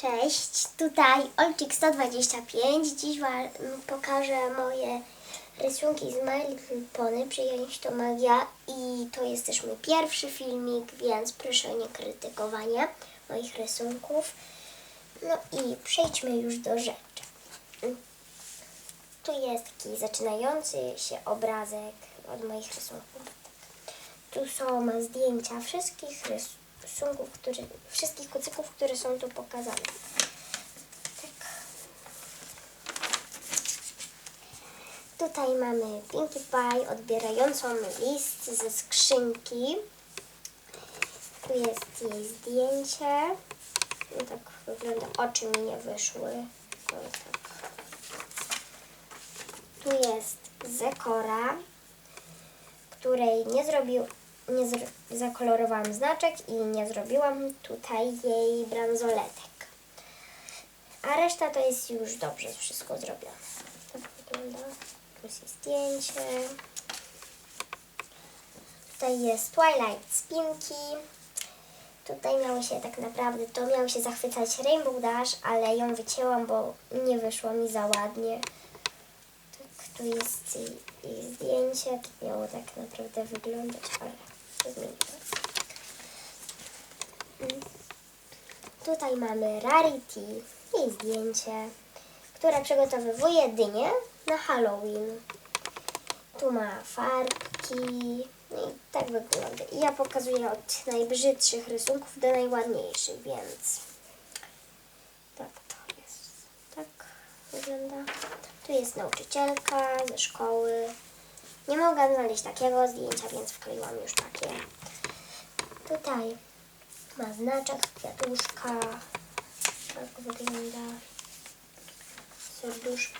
Cześć, tutaj Olcik 125. Dziś Wam pokażę moje rysunki z My Little Pony. Przyjąć to magia i to jest też mój pierwszy filmik, więc proszę o niekrytykowanie moich rysunków. No i przejdźmy już do rzeczy. Tu jest taki zaczynający się obrazek od moich rysunków. Tu są zdjęcia wszystkich rysunków, które, wszystkich kucyków, które są tu pokazane. Tak. Tutaj mamy Pinkie Pie odbierającą list ze skrzynki. Tu jest jej zdjęcie. No tak wygląda, oczy mi nie wyszły. No tak. Tu jest Zekora, której nie zrobił, nie zakolorowałam znaczek i nie zrobiłam tutaj jej bransoletek. A reszta to jest już dobrze wszystko zrobione. Tak wygląda. Tu jest zdjęcie. Tutaj jest Twilight Spinki. Tutaj miało się tak naprawdę, to miało się zachwycać Rainbow Dash, ale ją wycięłam, bo nie wyszło mi za ładnie. Tak, tu jest jej, jej zdjęcie, tak miało tak naprawdę wyglądać, ale to. Tutaj mamy Rarity, jej zdjęcie, które przygotowywuje dynię na Halloween. Tu ma farbki, no i tak wygląda. I ja pokazuję od najbrzydszych rysunków do najładniejszych, więc tak to jest. Tak wygląda. Tu jest nauczycielka ze szkoły. Nie mogłam znaleźć takiego zdjęcia, więc wkleiłam już takie. Tutaj ma znaczek kwiatuszka. Tak wygląda. Serduszko.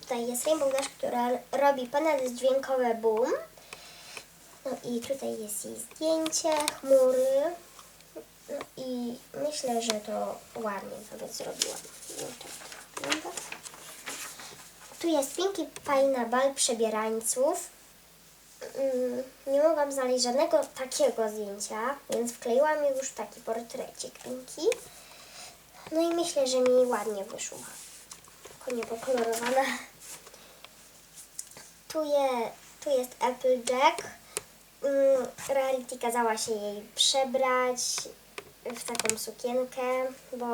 Tutaj jest Rainbow Dash, która robi panele dźwiękowe boom. No i tutaj jest jej zdjęcie, chmury. No i myślę, że to ładnie sobie zrobiłam. No tak. Tu jest Pinkie Pie na bal przebierańców. Mm, Nie mogłam znaleźć żadnego takiego zdjęcia, więc wkleiłam już taki portrecik Pinki. No i myślę, że mi ładnie wyszło. Tylko nie pokolorowana. Tu, je, tu jest Applejack. Mm, Rarity kazała się jej przebrać w taką sukienkę, bo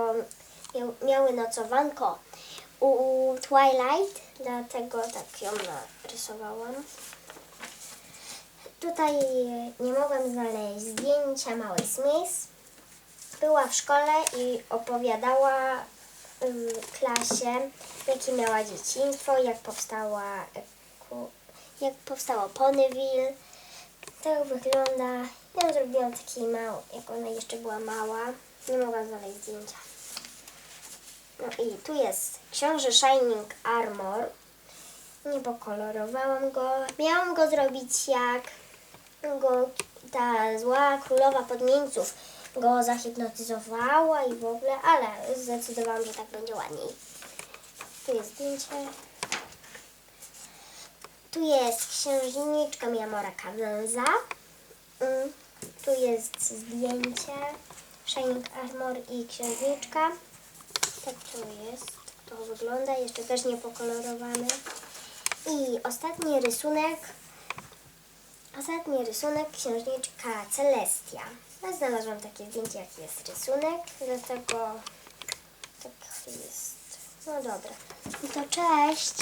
miał, miały nocowanko u Twilight, dlatego tak ją narysowałam. Tutaj nie mogłam znaleźć zdjęcia małej Smith. Była w szkole i opowiadała klasie, jakie miała dzieciństwo, jak powstała jak powstało Ponyville. Tak wygląda. Ja zrobiłam taki mały, jak ona jeszcze była mała. Nie mogłam znaleźć zdjęcia. No i tu jest książę Shining Armor. Nie pokolorowałam go. Miałam go zrobić jak go ta zła królowa podmieńców go zahipnotyzowała i w ogóle, ale zdecydowałam, że tak będzie ładniej. Tu jest zdjęcie. Tu jest księżniczka Miamora Cavenza. Mm, Tu jest zdjęcie. Shining Armor i księżniczka. Tak to jest. To wygląda. Jeszcze też nie pokolorowane. I ostatni rysunek. Ostatni rysunek księżniczka Celestia. Ja znalazłam takie zdjęcie, jaki jest rysunek, dlatego tak jest. No dobra. No to cześć!